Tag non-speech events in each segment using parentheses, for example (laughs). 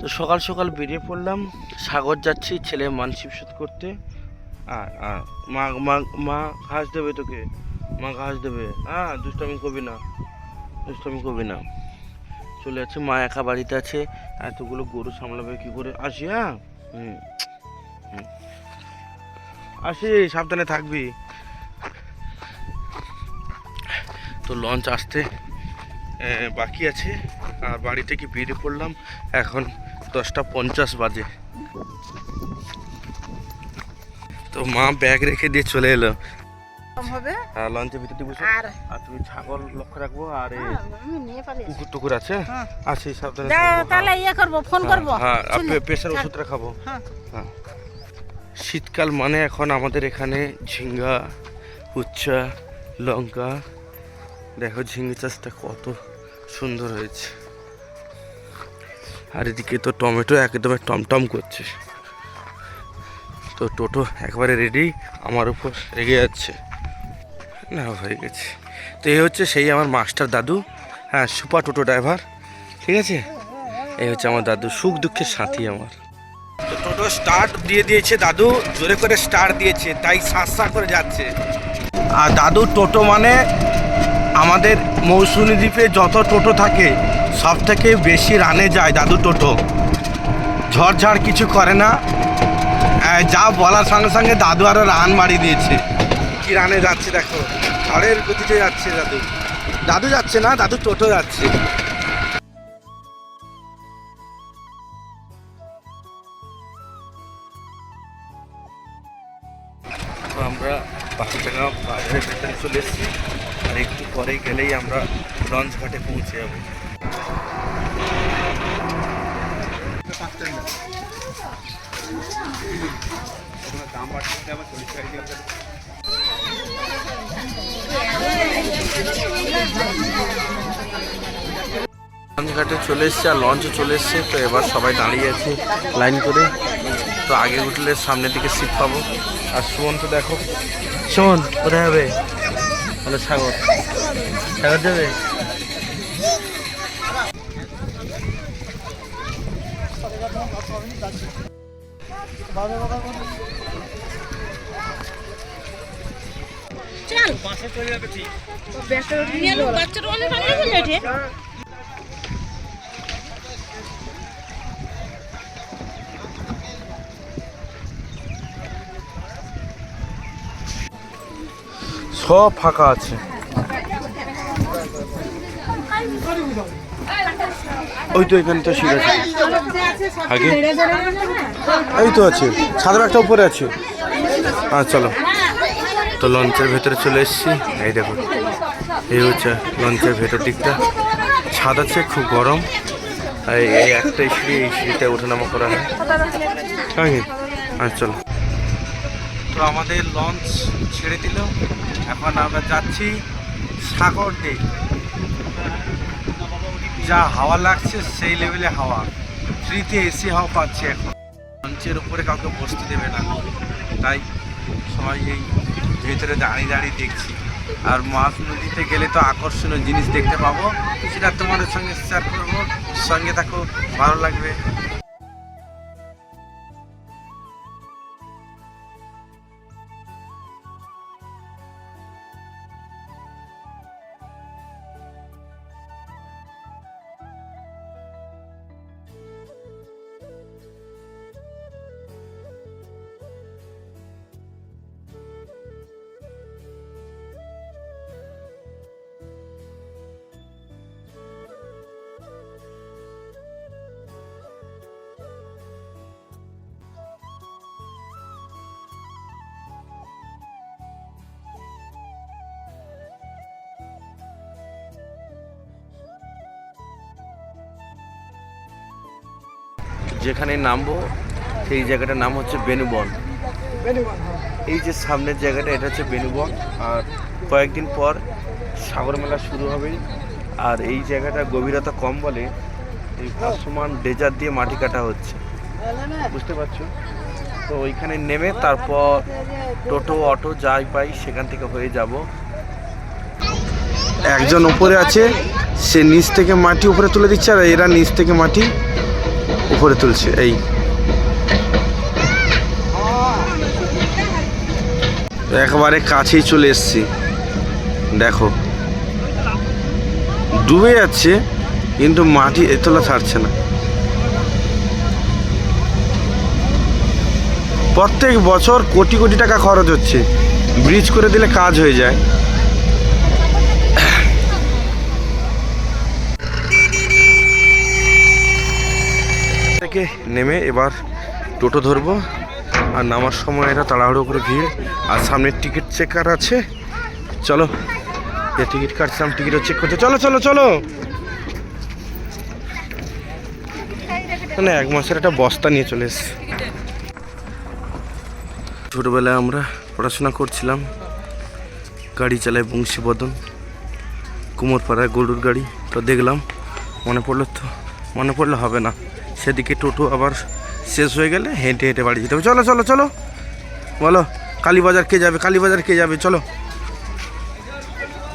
তো সকাল সকাল বেরিয়ে পড়লাম। সাগর যাচ্ছি, ছেলে মানসিক শোধ করতে। আর মা মা মা ঘাস দেবে তোকে? মা ঘাস দেবে? হ্যাঁ দুষ্টামি করবি না। দুষ্টামি করবি না। চলে যাচ্ছে, মা একা বাড়িতে আছে। এতগুলো গরু সামলাবে কি করে? আসি হ্যাঁ। আসি, সাবধানে থাকবি। তো লঞ্চ আসতে বাকি আছে। আর বাড়ি থেকে বেরিয়ে পড়লাম? এখন দশটা পঞ্চাশ বাজে। তো মা ব্যাগ রেখে দিয়ে চলে এলো। হবে? আর লঞ্চের ভিতরে বসে। আর তুমি ছাগল লক্ষ্য রাখব আর হ্যাঁ, কুকুর টুকুর আছে? হ্যাঁ। সাবধানে তাহলে ইয়ে করব ফোন হ্যাঁ, করব। হ্যাঁ প্রেশার ওষুধটা খাব। হ্যাঁ। হ্যাঁ। শীতকাল মানে এখন আমাদের এখানে ঝিঙ্গা উচ্চা লঙ্কা। দেখো ঝিঙ্গে চাষটা কত সুন্দর হয়েছে। আর এদিকে তো টমেটো একদমই টমটম করছে। তো টোটো একবারে রেডি আমার উপর রেগে যাচ্ছে। না, হয়ে গেছে। তো এই হচ্ছে সেই আমার মাস্টার দাদু হ্যাঁ সুপার টোটো ড্রাইভার ঠিক আছে? এই হচ্ছে আমার দাদু, সুখ দুঃখের সাথী আমার। তো টোটো স্টার্ট দিয়ে দিয়েছে দাদু, জোরে করে স্টার্ট দিয়েছে, তাই সাঁসা করে যাচ্ছে। আর দাদু টোটো মানে আমাদের মৌসুমী দ্বীপে যত টোটো থাকে সব থেকে বেশি রানে যায় দাদু টোটো। ঝড়ঝাড় কিছু করে না। যা বলার সঙ্গে সঙ্গে দাদু আরও রান মারি দিয়েছে। কি রানে যাচ্ছে দেখো। ঝড়ের গতিতে যাচ্ছে দাদু। দাদু যাচ্ছে না, দাদু টোটো যাচ্ছে। আমরা বাচ্চাটা বাজারের চলে এসেছি। আর একটু পরে গেলেই আমরা লঞ্চ ঘাটে পৌঁছে যাব। ঘাটে চলে এসছে আর লঞ্চে চলে এসছে তো এবার সবাই দাঁড়িয়ে আছে লাইন করে। তো আগে উঠলে সামনের দিকে সিট পাবো। আর সুমন তো দেখো। সুমন কোথায় হবে? হ্যালো সাগর। সাগর যাবে? সব ফাঁকা আছে। ওই তো এখানে তো আছে আগে? এই তো আছে। ছাদের একটা উপরে আছে। হ্যাঁ চলো। তো লঞ্চের ভেতরে চলে এসেছি। এই দেখো এই হচ্ছে লঞ্চের ভেতর দিকটা। ছাদ আছে খুব গরম। আর এই একটাই সিঁড়ি এই সিঁড়িটা ওঠানামা করা হয়। হ্যাঁ চলো। তো আমাদের লঞ্চ ছেড়ে দিল। এখন আমরা যাচ্ছি সাগর দিক যা হাওয়া লাগছে সেই লেভেলে হাওয়া। ফ্রিতে এসি হাওয়া পাচ্ছে এখন। মঞ্চের উপরে কাউকে বসতে দেবে না। তাই সবাই এই ভেতরে দাঁড়িয়ে দাঁড়িয়ে দেখছি। আর মাছ নদীতে গেলে তো আকর্ষণীয় জিনিস দেখতে পাবো। সেটা তোমাদের সঙ্গে শেয়ার করব। সঙ্গে থাকো, ভালো লাগবে। যেখানে নামবো, সেই জায়গাটার নাম হচ্ছে বেনুবন। এই যে সামনের জায়গাটা, এটা হচ্ছে বেনুবন। আর কয়েকদিন পর সাগর মেলা শুরু হবে। আর এই জায়গাটা গভীরতা কম বলে এই ভাসমান ডেজার দিয়ে মাটি কাটা হচ্ছে। বুঝতে পারছ? তো ওইখানে নেমে তারপর টোটো, অটো যাই পাই, সেখান থেকে হয়ে যাব। একজন উপরে আছে, সে নিচ থেকে মাটি উপরে তুলে দিচ্ছে, আর এরা নিচ থেকে মাটি উপরে তুলছে, এই। একেবারে কাছেই চলে এসছি। দেখো। ডুবে যাচ্ছে, কিন্তু মাটি এতলা ছাড়ছে না। প্রত্যেক বছর কোটি কোটি টাকা খরচ হচ্ছে। ব্রিজ করে দিলে কাজ হয়ে যায়। থেকে নেমে এবার টোটো ধরবো। আর নামার সময় এটা তাড়াহুড়ো করে ভিড়। আর সামনে টিকিট চেকার আছে। চলো, যে টিকিট কাটছিলাম টিকিটও চেক করছে। চলো চলো চলো। মানে এক মাসের একটা বস্তা নিয়ে চলে এসছি। ছোটোবেলায় আমরা পড়াশোনা করছিলাম। গাড়ি চালায় বংশীবদন। কুমোরপাড়ায় গরুর গাড়ি। তো দেখলাম, মনে পড়ল তো, মনে পড়লে হবে না। সেদিকে টোটো আবার শেষ হয়ে গেলে হেঁটে হেঁটে বাড়ি যেতে হবে। চলো চলো চলো। বলো, কালীবাজার কে যাবে, কালীবাজার কে যাবে? চলো।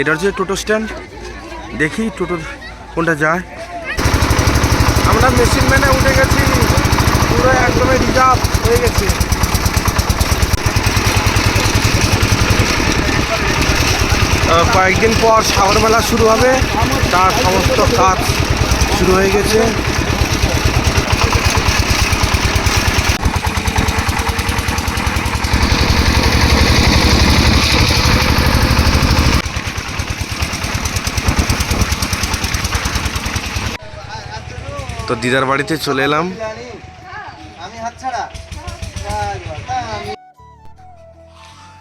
এটা হচ্ছে টোটো স্ট্যান্ড। দেখি টোটো কোনটা যায়। আমরা মেশিন ম্যানে উঠে গেছি। পুরো একদমই রিজার্ভ হয়ে গেছে। কয়েকদিন পর সাগর মেলা শুরু হবে। তার সমস্ত কাজ শুরু হয়ে গেছে। তো দিদার বাড়িতে চলে এলাম।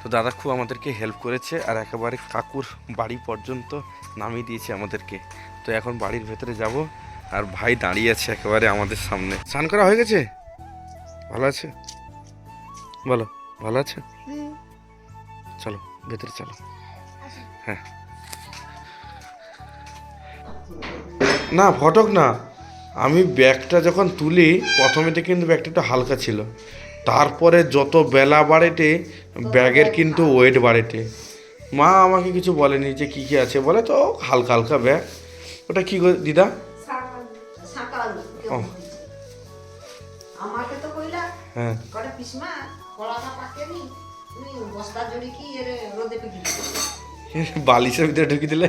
তো দাদা খুব আমাদেরকে হেল্প করেছে আর একেবারে কাকুর বাড়ি পর্যন্ত নামিয়ে দিয়েছে আমাদেরকে। তো এখন বাড়ির ভেতরে যাব আর ভাই দাঁড়িয়ে আছে একেবারে আমাদের সামনে। স্নান করা হয়ে গেছে? ভালো আছে? বলো, ভালো আছে? চলো, ভেতরে চলো। হ্যাঁ। না, ফটক না। আমি ব্যাগটা যখন তুলি প্রথমে থেকে কিন্তু ব্যাগটা একটু হালকা ছিল। তারপরে যত বেলা বাড়েটে ব্যাগের কিন্তু ওয়েট বাড়েটে। মা আমাকে কিছু বলেনি যে কী কী আছে বলে তো হালকা হালকা ব্যাগ। ওটা কী করে দিদা? ও। আমাকে তো কইলা হ্যাঁ। করে পিসমা কলাটা পাকেনি তুমি বস্তা জড়ি কি এর রোদে পিকি (laughs) বালিশের ভিতরে ঢুকি দিলে?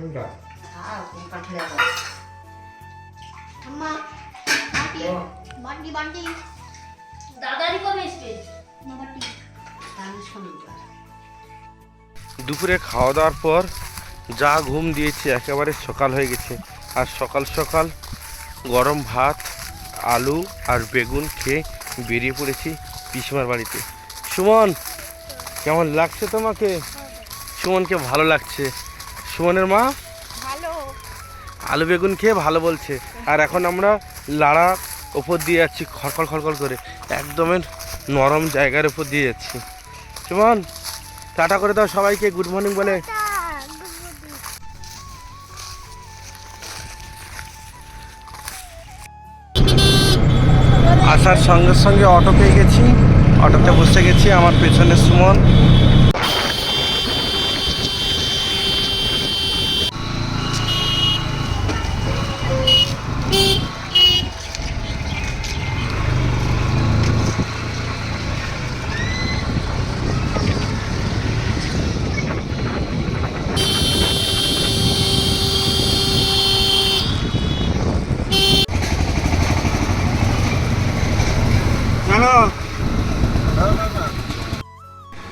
ঢুকিলা হ্যাঁ তুমি কাঠলে আম্মা বাটি বাটি বাটি দাদারি কবে এসছে না বাটি দুপুরে খাওয়া দাওয়ার পর যা ঘুম দিয়েছে একেবারে সকাল হয়ে গেছে আর সকাল সকাল গরম ভাত আলু আর বেগুন খেয়ে বেরিয়ে পড়েছি পিসমার বাড়িতে সুমন কেমন লাগছে তোমাকে সুমনকে ভালো লাগছে সুমনের মা? আলু বেগুন খেয়ে ভালো বলছে। আর এখন আমরা লাড়া ওপর দিয়ে যাচ্ছি খড়খড় খড়খড় করে। একদমের নরম জায়গার উপর দিয়ে যাচ্ছি। সুমন টাটা করে দাও সবাইকে গুড মর্নিং বলে। আসার সঙ্গে সঙ্গে অটো পেয়ে গেছি। অটোতে বসে গেছি আমার পেছনে সুমন।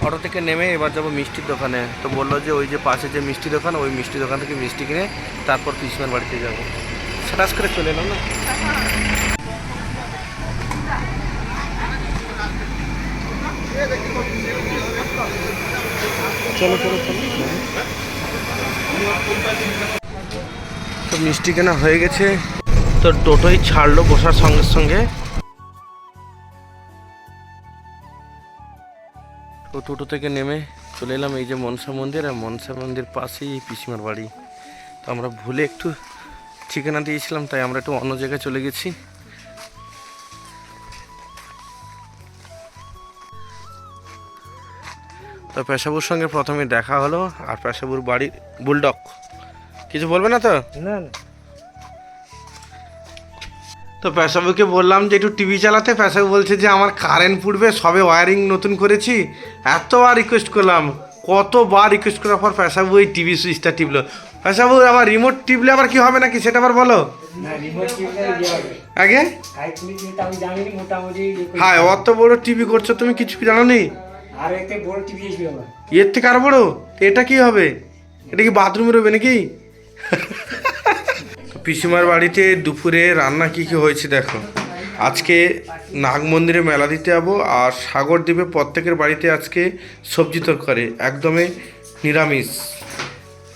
অটো থেকে নেমে এবার যাব মিষ্টির দোকানে। তো বলল যে ওই যে পাশে যে মিষ্টি দোকান ওই মিষ্টি দোকান থেকে মিষ্টি কিনে তারপর কৃষ্ণের বাড়িতে যাব। সাটাস করে চলে এলাম না? চলো চলো চলো। তো মিষ্টি কেনা হয়ে গেছে। তো টোটোই ছাড়লো বসার সঙ্গে সঙ্গে। টোটো থেকে নেমে চলে এলাম এই যে মনসা মন্দির, আর মনসা মন্দির পাশেই পিসিমার বাড়ি। তো আমরা ভুলে একটু ঠিকানা দিয়েছিলাম, তাই আমরা একটু অন্য জায়গায় চলে গেছি। তো পেশাবুর সঙ্গে প্রথমে দেখা হলো, আর পেশাবুর বাড়ির বুলডগ। কিছু বলবে না তো? না না। তো পেশাবুকে বললাম যে একটু টিভি চালাতে পেশাবু বলছে যে আমার কারেন্ট পুড়বে সবে ওয়ারিং নতুন করেছি। এতবার রিকোয়েস্ট করলাম কতবার রিকোয়েস্ট করার পর পেশাবু এই টিভি সুইচটা টিপলো। পেশাবু আবার রিমোট টিপলে আবার কি হবে নাকি সেটা আবার বলো? ইয়ে আগে? ইয়ে হ্যাঁ অত বড় টিভি করছ তুমি কিছু জানো নি? এর থেকে আরও বড়? এটা কি হবে? এটা কি বাথরুমে রবে নাকি? (laughs) পিসিমার বাড়িতে দুপুরে রান্না কী কী হয়েছে দেখো। আজকে নাগ মন্দিরে মেলা দিতে যাব আর সাগর দ্বীপে প্রত্যেকের বাড়িতে আজকে সবজি তরকারি, একদমই নিরামিষ।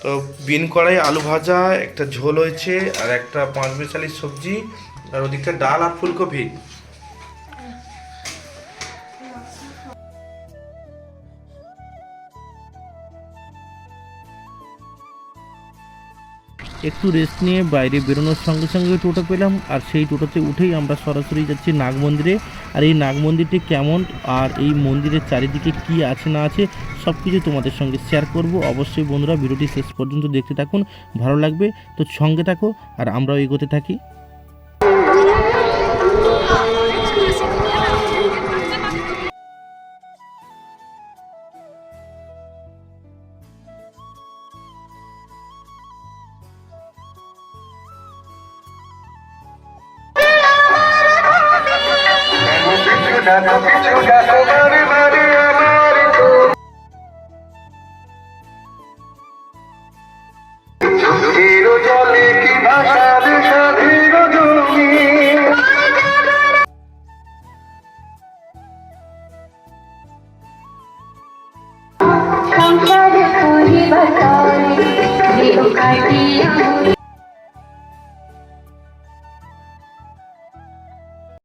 তো বিন কড়াই, আলু ভাজা, একটা ঝোল হয়েছে আর একটা পাঁচ মিশালি সবজি, আর ওদিকটা ডাল আর ফুলকপি। একটু রেস্ট নিয়ে বাইরে বেরোনোর সঙ্গে সঙ্গে টোটো পেলাম, আর সেই টোটোতে উঠেই আমরা সরাসরি যাচ্ছি নাগ মন্দিরে আর এই নাগ মন্দিরটি কেমন, আর এই মন্দিরের চারিদিকে কি আছে না আছে সব কিছু তোমাদের সঙ্গে শেয়ার করব। অবশ্যই বন্ধুরা, ভিডিওটি শেষ পর্যন্ত দেখতে থাকুন, ভালো লাগবে। তো সঙ্গে থাকো, আর আমরাও এগোতে থাকি। টাকা